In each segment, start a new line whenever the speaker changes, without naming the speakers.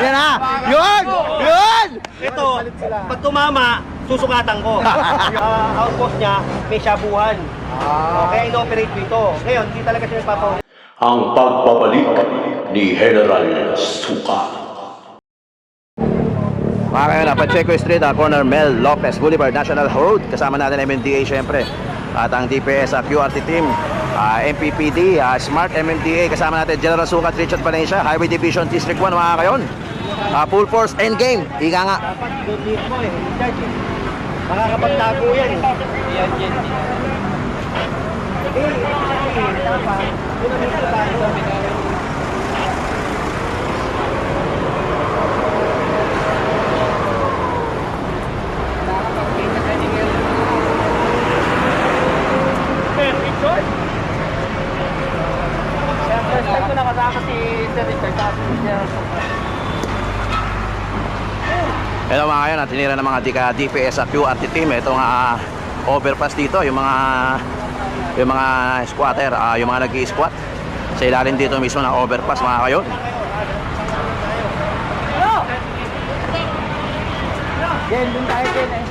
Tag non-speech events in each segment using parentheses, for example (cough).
Yan na! Yun! Yun!
Ito, pag tumama, susukatan ko. (laughs) Ah, outpost niya, may shabuhan.
Ah.
Kaya inoperate ko ito. Ngayon, hindi talaga siya nagpapaw.
ang pagbabalik ni General Suka.
Mga kayo na, Pacheco Street, ah, corner Mel Lopez Boulevard, National Road. Kasama natin ang MMDA syempre. At ang DPS sa QRT team, ah, MPPD, ah, Smart MMDA. Kasama natin General Sukat, Richard Valencia, Highway Division District 1, mga kayon. Ah, full force, end game. Ika nga.
Dapat eh, in charge eh. Makakapagtago yan eh. Yan, yan. Hindi, dapat. Na tayo. First time ko nakasama si Sir Richard tapos si Sir
Hello mga kayo, natinira ng mga DK DPS sa QRT team. Ito nga ah, overpass dito, yung mga yung mga squatter, ah, yung mga nag-i-squat. Sa ilalim dito mismo ng overpass mga kayo.
Jen, dun tayo Jen eh.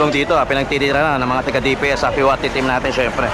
gulong dito, ah, pinagtitira na ng mga taga DPS sa QRT team natin syempre.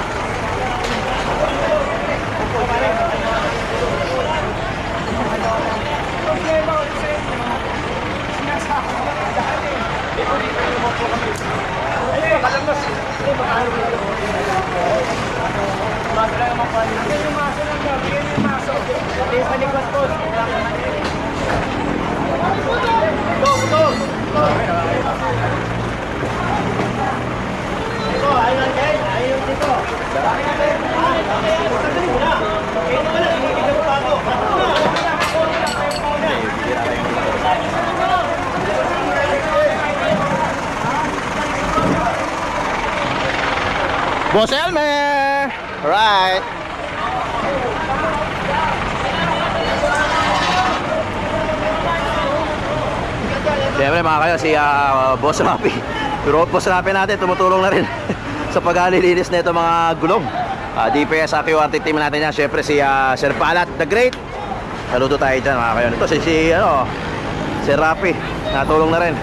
Boss Elmer! Alright. Siyempre mga kayo, si ah, Boss Rapi. Pero Boss Rapi natin, tumutulong na rin (laughs) sa paglilinis na ito mga gulong. Ah, DPS sa QRT team natin yan. Siyempre si ah, Sir Palat, the Great. Saludo tayo dyan mga kayo. Ito si, si, ano, si Rapi. Natulong na rin.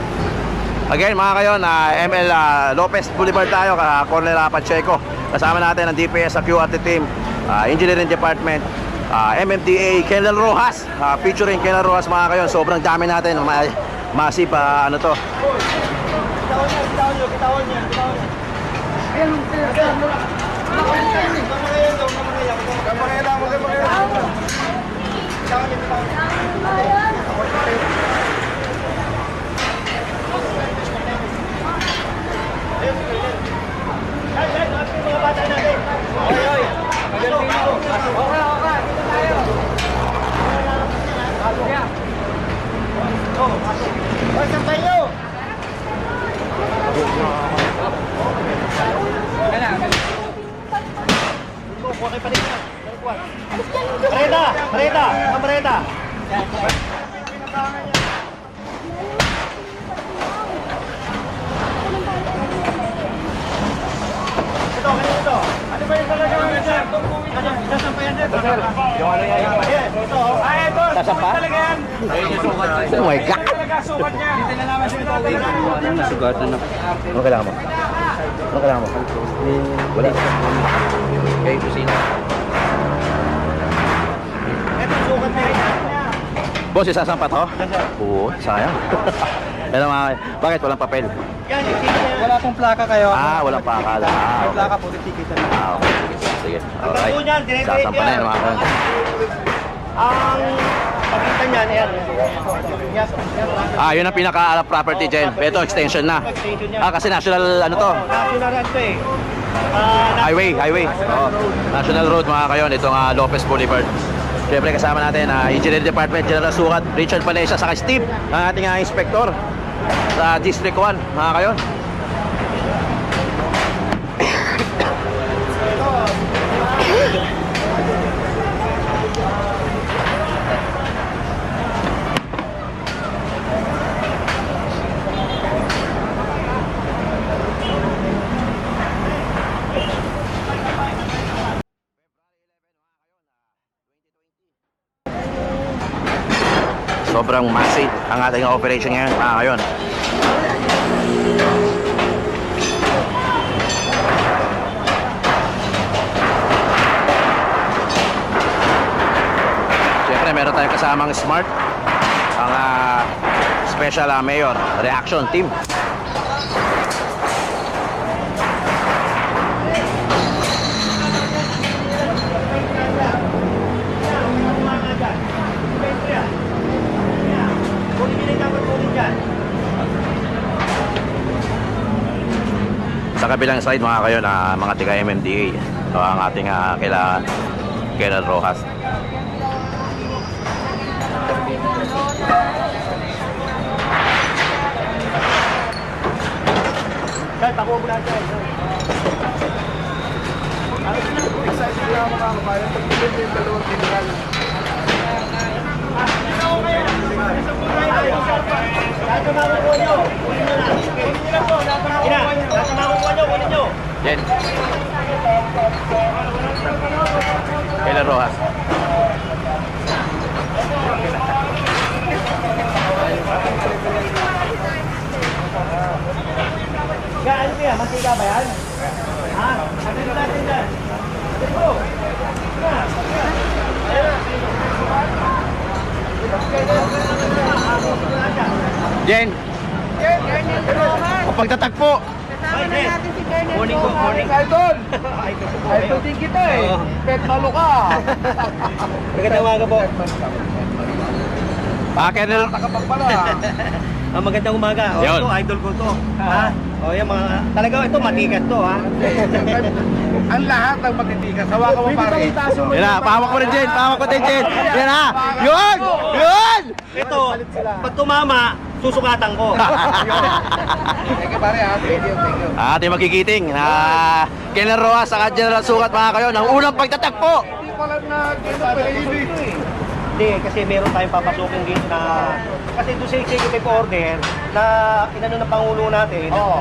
Again mga kayo, na ML ah, Lopez Boulevard tayo, uh, Pacheco. Kasama natin ang DPS sa QRT team, ah, Engineering Department, ah, MMDA, Kenel Rojas, ah, featuring Kenel Rojas mga kayo. Sobrang dami natin, ma massive ah, ano to.
tahunya, di tahunya, di tahunya, di tahunya. Ayan, ayan. Kamareda, kamareda. Oh, masuk. Oh, sampai ya. Sampay niyo. Okay pa rin yan. Pareda! Pareda! Ang pareda! Ito, kanina ito. Ano ba yung talaga yung? Ano, sasampayan din. Yung ano yan? Ayan, ito. Ay, ito.
Sasampa?
Talaga yan.
Oh my God!
Talaga, sukat niya. Hindi nalaman siya.
Nasugatan na. Ano kailangan mo? Ano kailangan mo? Wala. Kaya kusina.
Ito, sukat na rin.
Boss, isasampat ho? Oo, sayang. (laughs) Pero mga, bakit walang papel?
Yan. Wala pong plaka kayo.
Ah, walang pakala. Ah, okay.
plaka po, ticket na.
Ah, okay. Sige, sige. Alright.
dire-diretso
Sasampa na
yan.
yan mga.
Ang Yes, yes,
Ah, yun ang pinaka property dyan. Ito, extension na. Ah, kasi national, ano to?
National yan to eh. Ah,
Highway, highway. Oh, National Road mga kayon, itong ah, Lopez Boulevard. Siyempre kasama natin na Engineering Department, General Sukat, Richard Palesa, saka Steve, ang ating ah, inspector sa District 1, mga kayon. Sobrang massive ang ating operation ngayon, mga kayon. Siyempre, meron tayong kasamang smart, ang ah, special ah, mayor reaction team. Kabilang side mga kayo na mga tiga MMDA. Ito ang ating uh, kailangan Colonel Rojas.
Dahil, pakuha mo lang dyan.
Excited na mga kabayan. Pagpilin yung dalawang general.
Dahil
Jen. Colonel Rojas.
Kaya ano kaya, mantika ba yan? Ha? Ano yung natin dyan? Ano po?
Jen. Kapag tatagpo.
Kasama na natin Colonel Morning good morning.
Idol! Idol din kita eh. Pet malo ka. (laughs)
Magandang umaga po.
Ah, Colonel.
Nakapag pala. (laughs)
Ah, magandang umaga. O,
Yun.
ito, idol ko to. Ha? O, yan mga, talaga ito, matikas to, ha? (laughs)
Ang lahat ng matitikas. Hawa ka mo pare.
Yan na, pahawak ko rin Jen. Pahawak ko din Jen. Yan na. Yun! Yun!
Ito, pag tumama, susukatan ko. (laughs)
Thank you pare ha. Thank you, thank you.
Ating magigiting na Colonel Rojas saka General Sukat mga kayo ng unang pagtatagpo.
Hindi ko alam na gano'n pala yun
Hindi, kasi meron tayong papasukin dito na, kasi doon sa executive order na inano ng Pangulo natin,
Oo.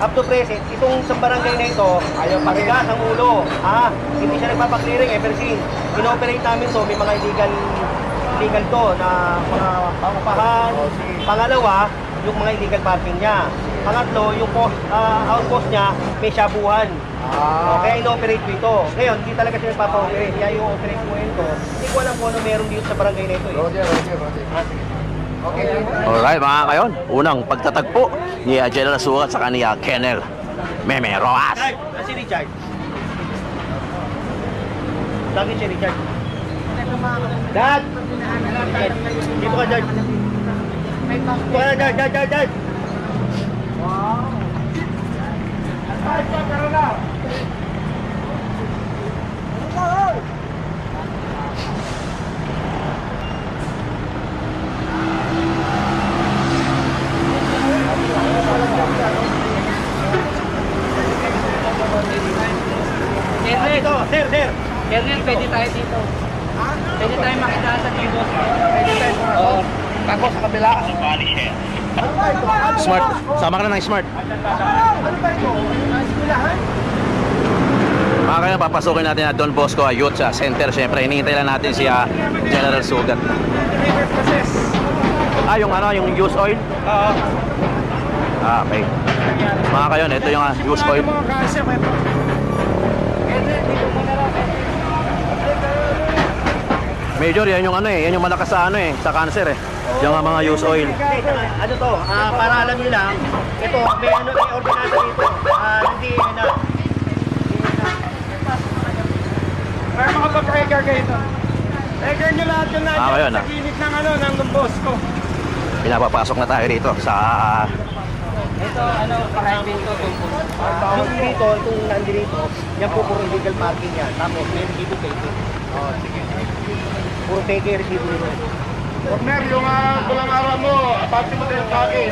up to present, itong sa barangay na ito, ayaw pakigas ang ulo. Ha? Hindi siya nagpapaklearing ever since. Inoperate namin to, may mga illegal illegal to na mga pangupahan. Pangalawa, yung mga illegal parking niya. Pangatlo, yung post, ah, outpost niya, may shabuhan.
Ah.
Okay, ino-operate ko ito. Ngayon, hindi talaga siya nagpapa-operate. Kaya yung operate ko ito, hindi ko alam kung ano meron dito sa barangay na ito. Eh.
Roger, Roger, Roger.
Ah, sige.
Okay.
Alright mga kayon, unang pagtatagpo ni uh, General Sukat saka ni uh, Kennel Meme Rojas.
Richard, ah, si Richard. Lagi si Richard. Dad! Dito ka, Dad. Dito ka, Dad, Dad, Dad, Dad. Ah, dito, sir, sir.
Kernel, pwede tayo dito. Pwede tayo makita sa Tibos. Pwede tayo. Oo.
Tako sa kabila.
Smart, sama ka na ng smart. Mga kayo, papasukin natin na Don Bosco Youth sa center. Siyempre, hinihintay lang natin si General Sugat. Ah, yung ano, yung used oil?
Oo.
Ah, okay. Mga kayo, ito yung uh, used oil. Major, yan yung ano eh, yan yung malakas sa ano eh, sa cancer eh. Yung mga used oil.
Ano to, ah, para alam nyo lang, ito, may ano, may ordinansa dito. Ah, hindi na,
May mga pa-breaker kayo ito. Breaker nyo lahat yung
Ah,
nandiyan
ayun,
sa
ah.
gilid ng ano, ng Bosco.
Pinapapasok na tayo rito sa
Ito, ano, private to, tumpos.
Ah, yung dito, itong nandito, yan po puro illegal parking yan. Tapos may resibo peke. Oh, sige. Puro peke resibo nito.
Corner, yung uh, bulang araw mo, aparte mo din sa akin.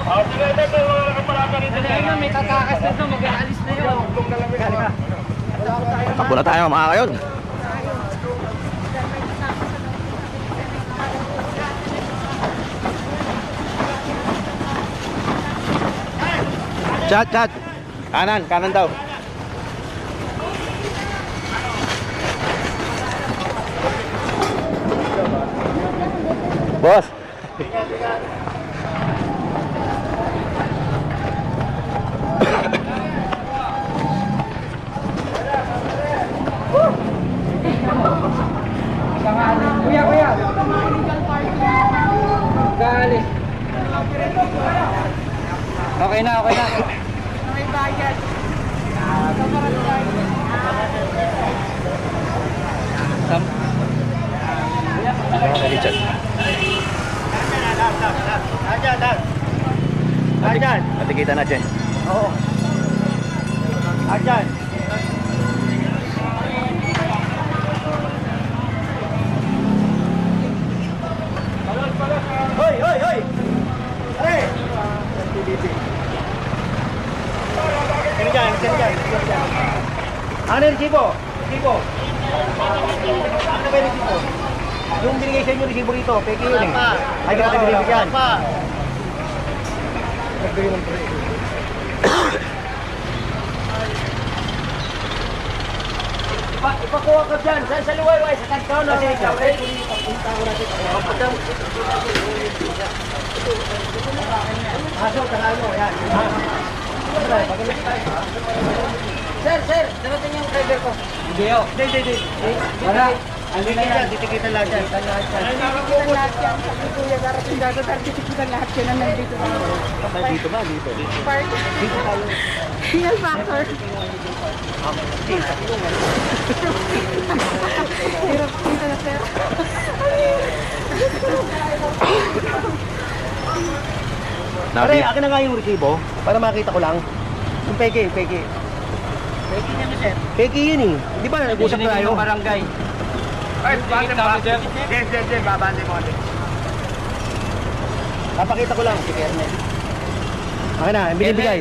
Ah, sige, ito, ito, wala ka pala ka rito.
Ano yun, may tatakas na to, mag-aalis na yun.
Na yun.
Takbo na tayo mga kayon. Chat, chat. Kanan, kanan daw. Boss.
Kuya, kuya. Mag-aalis. Okay na, okay na. Sam-
Andyan.
Natikita na dyan.
Oo. Andyan. Hoy, hoy, hoy! Pare! Sino dyan? Sino dyan? Sino dyan? Ano yung resibo? Resibo? Ano ba yung resibo? Yung binigay sa inyo resibo rito, peke yun eh. Ay, ka natin binibigyan. Ipa, ipakuha ka dyan. Saan sa luwayway? Sa kanto na. Kasi ikaw, eh. Aso, tangaan mo. Yan.
Sir, sir, dapatin yung driver ko. Hindi oh.
Hindi, hindi, hindi.
Wala.
Hindi na yan. Titikitan lahat yan.
Kita lahat yan. Sabi ko yung darating dito, certificate lahat yan na nandito.
Dito ba? Dito.
Park.
Dito tayo.
Single factor. Hirap dito na sir.
Pare,
Nabi.
akin na nga yung resibo para makita ko lang. Yung peke, peke.
Pwede niya sir.
Peke yun eh. Di ba nag-usap tayo?
ng barangay.
Ay, bante mo. Yes, yes, yes, babante mo.
Papakita ko lang si Kernel. Akin na, yung binibigay.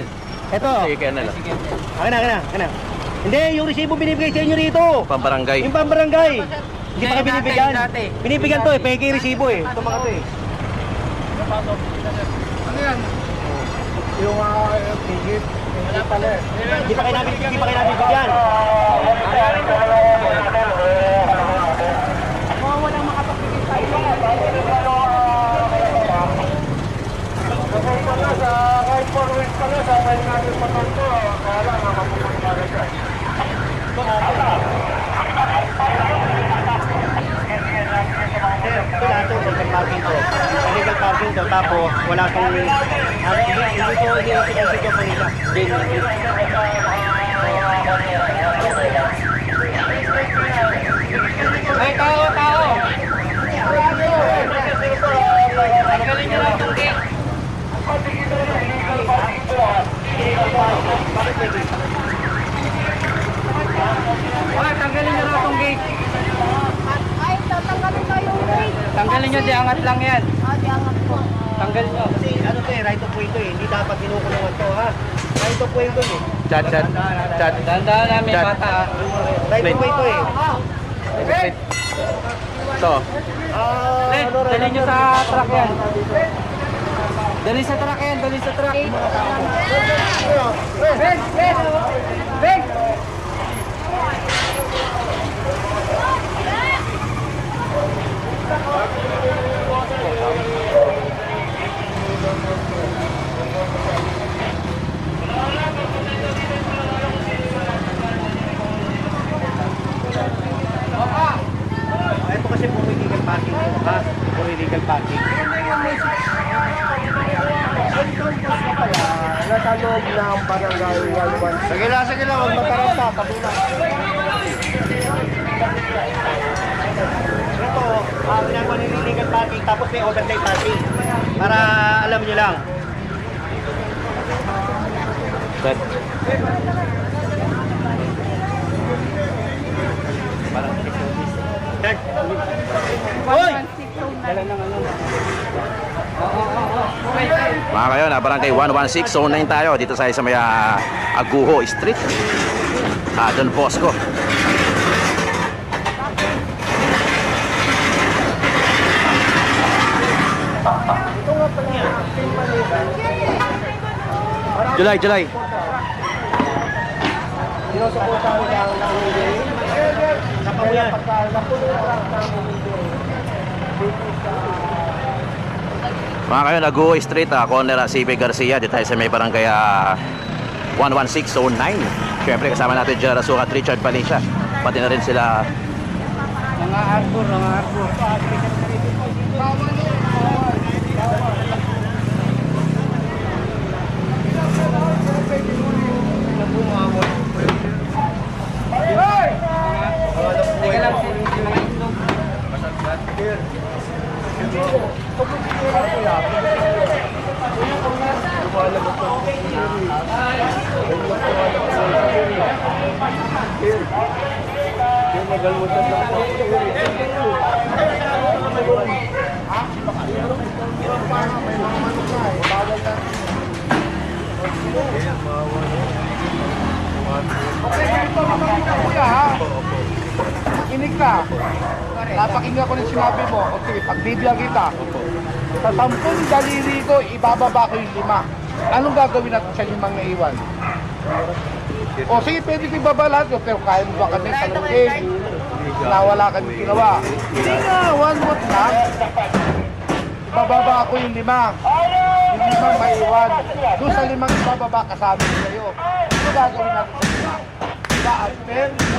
Ito.
Sige, Kernel.
Akin na, akin na, akin na. Hindi, yung resibo binibigay sa inyo rito.
Pambarangay.
Yung pambarangay. Hindi pa kayo binibigyan. Binibigyan to eh, peke yung resibo eh. Ito mga to eh.
Ano yan? Yung uh, tigit. Hindi pala eh.
Hindi pa kayo namin, hindi pa kayo namin bigyan.
Mga walang makapagpigil tayo.
Kahit pala sa, kahit four weeks pala, sabay natin patanto. Kala, makapupunta ka dyan.
Sir, ito lahat to, legal parking to, tapos wala kang... Hindi, hindi to, hindi hindi to, kanina. Hindi, hindi.
Ay, tao, tao. Tanggalin niyo lang itong gate. Ay, tanggalin niyo lang itong gate.
Ay, tatanggalin na yung rate.
Tanggalin niyo, di angat lang yan.
Ah, di angat po.
Tanggalin niyo.
Kasi ano to eh, right of way to eh. Hindi dapat kinukulungan to ha. Right of way to eh.
Chat, chat. Chat.
Dahan-dahan namin, bata. ah.
Right of way to eh. Ah,
Red,
ano,
dali niyo sa truck yan. Dali sa truck yan, dali sa truck.
Red, red, red.
Ah, Ito kasi puro illegal parking to ha. Puro illegal parking.
Sige lang, sige lang. Huwag mataranta. Tabi na.
Ito, ah, ginagawa nila illegal parking tapos may overnight parking. Para alam nyo lang.
Set.
Hoy!
Mga kayo, na barangay 116, zone 9 tayo. Dito sa sa may ah, Aguho Street. Ah, Don Bosco. July, July.
Nakamuyan.
Mga kayo, Aguho Street, ah, corner ah, CP Garcia. Dito tayo sa may barangay ah, 116, zone 9. Siyempre, kasama natin dyan Rasukat Richard Valencia. Pati na rin sila
Mga arbor, mga arbor. Teka lang, si mga itlog.
Kuya ha? Makinig ka. Napakinggan ko ng sinabi mo. O sige, pagbibigyan kita. Sa sampung daliri ko, ibababa ko yung lima. Anong gagawin natin sa limang naiwan? O sige, pwede ko ibaba lahat yun, pero kaya mo ba kami salutin? Na wala kami ginawa. Hindi nga, one month na. Ibababa ko yung lima. Yung limang maiwan. Doon sa limang ibababa, kasama ko kayo. Ano gagawin natin sa lima? Diba, Alper?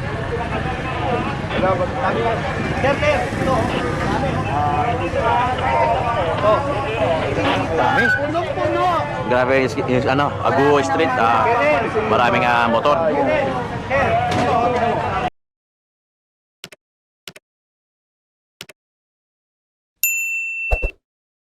Sir, sir, ito.
Dami.
Punong-puno.
Grabe yung, yung ano, Aguho Street. ah, maraming ah, motor.
Ito.